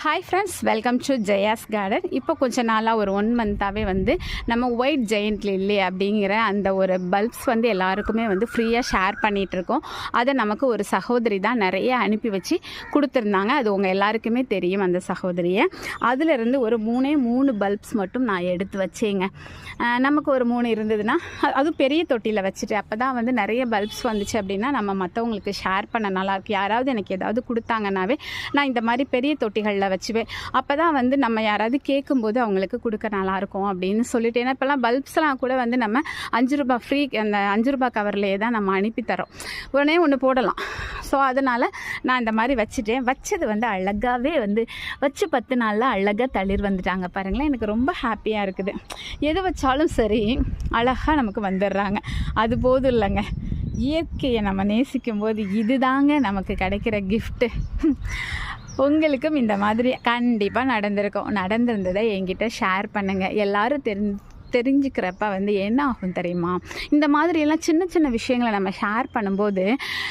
Hi friends welcome to Jaya's garden இப்போ கொஞ்ச நாளாக ஒரு ஒன் மந்த்தாகவே வந்து நம்ம ஒயிட் ஜெயண்ட் லில்லி அப்படிங்கிற அந்த ஒரு பல்ப்ஸ் வந்து எல்லாருக்குமே வந்து ஃப்ரீயாக ஷேர் பண்ணிகிட்ருக்கோம் அதை நமக்கு ஒரு சகோதரி தான் நிறைய அனுப்பி வச்சு கொடுத்துருந்தாங்க. அது உங்கள் எல்லாருக்குமே தெரியும் அந்த சகோதரியை. அதிலிருந்து ஒரு மூணே மூணு பல்ப்ஸ் மட்டும் நான் எடுத்து வச்சேங்க. நமக்கு ஒரு மூணு இருந்ததுன்னா அது அதுவும் பெரிய தொட்டியில் வச்சுட்டு அப்போ தான் வந்து நிறைய பல்ப்ஸ் வந்துச்சு அப்படின்னா நம்ம மற்றவங்களுக்கு ஷேர் பண்ண நல்லாயிருக்கு யாராவது எனக்கு ஏதாவது கொடுத்தாங்கன்னாவே நான் இந்த மாதிரி பெரிய தொட்டிகளில் வச்சுவேன் அப்போ தான் வந்து நம்ம யாராவது கேட்கும்போது அவங்களுக்கு கொடுக்க நல்லாயிருக்கும் அப்படின்னு சொல்லிட்டு. ஏன்னா இப்போல்லாம் பல்ப்ஸ்லாம் கூட வந்து நம்ம அஞ்சு ரூபாய் ஃப்ரீ அந்த அஞ்சு ரூபாய் கவர்லேயே தான் நம்ம அனுப்பி தரோம் உடனே ஒன்று போடலாம். ஸோ அதனால் நான் இந்த மாதிரி வச்சுட்டேன். வச்சது வந்து அழகாகவே வந்து வச்சு பத்து நாளில் அழகாக தளிர் வந்துட்டாங்க பாருங்களேன். எனக்கு ரொம்ப ஹாப்பியாக இருக்குது. எது வச்சாலும் சரி அழகாக நமக்கு வந்துடுறாங்க. அது போதும் இல்லைங்க. இயற்கையை நம்ம நேசிக்கும் போது இதுதாங்க நமக்கு கிடைக்கிற கிஃப்ட்டு உங்களுக்கும் இந்த மாதிரி கண்டிப்பாக நடந்திருக்கும். நடந்திருந்ததை என்கிட்ட ஷேர் பண்ணுங்கள் எல்லாரும் தெரிஞ்சு தெரிஞ்சுக்கிறப்ப வந்து என்ன ஆகும் தெரியுமா? இந்த மாதிரியெல்லாம் சின்ன சின்ன விஷயங்களை நம்ம ஷேர் பண்ணும்போது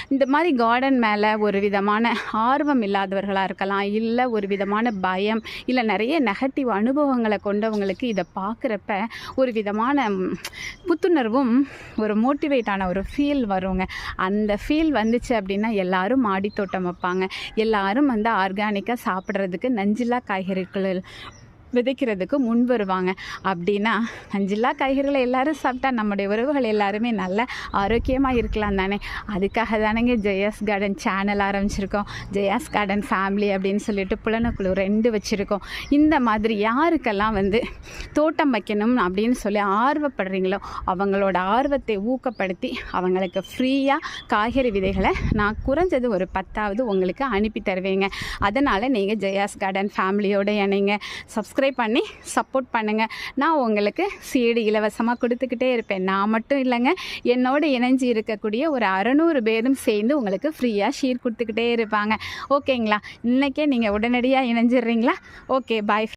இந்த மாதிரி கார்டன் மேலே ஒரு விதமான ஆர்வம் இல்லாதவர்களாக இருக்கலாம் இல்லை ஒரு விதமான பயம் இல்லை நிறைய நெகட்டிவ் அனுபவங்களை கொண்டவங்களுக்கு இதை பார்க்குறப்ப ஒரு விதமான புத்துணர்வும் ஒரு மோட்டிவேட்டான ஒரு ஃபீல் வருங்க. அந்த ஃபீல் வந்துச்சு அப்படின்னா எல்லாரும் மாடி தோட்டம் வைப்பாங்க. எல்லாரும் வந்து ஆர்கானிக்காக சாப்பிட்றதுக்கு நஞ்சில்லா காய்கறிகள் விதைக்கிறதுக்கு முன் வருவாங்க. அப்படின்னா நஞ்சில்லா காய்கறிகளை எல்லாரும் சாப்பிட்டா நம்முடைய உறவுகள் எல்லாருமே நல்ல ஆரோக்கியமாக இருக்கலாம் தானே? அதுக்காக தானேங்க ஜெயாஸ் கார்டன் சேனல் ஆரம்பிச்சிருக்கோம். ஜெயாஸ் கார்டன் ஃபேமிலி அப்படின்னு சொல்லிட்டு புலனக்குழு ரெண்டு வச்சுருக்கோம். இந்த மாதிரி யாருக்கெல்லாம் வந்து தோட்டம் வைக்கணும் அப்படின்னு சொல்லி ஆர்வப்படுறீங்களோ அவங்களோட ஆர்வத்தை ஊக்கப்படுத்தி அவங்களுக்கு ஃப்ரீயாக காய்கறி விதைகளை நான் குறைஞ்சது ஒரு பத்தாவது உங்களுக்கு அனுப்பி தருவேங்க. அதனால் நீங்கள் ஜெயாஸ் கார்டன் ஃபேமிலியோடு இணைங்க. சப்ஸ்கிரைப் பண்ணி சப்போர்ட் பண்ணுங்கள் நான் உங்களுக்கு சீடு இலவசமாக கொடுத்துக்கிட்டே இருப்பேன். நான் மட்டும் இல்லைங்க என்னோட இணைஞ்சு இருக்கக்கூடிய ஒரு அறநூறு பேரும் சேர்ந்து உங்களுக்கு ஃப்ரீயாக ஷீர் கொடுத்துக்கிட்டே இருப்பாங்க. ஓகேங்களா? இன்றைக்கே நீங்கள் உடனடியாக இணைஞ்சிடுறீங்களா? Okay bye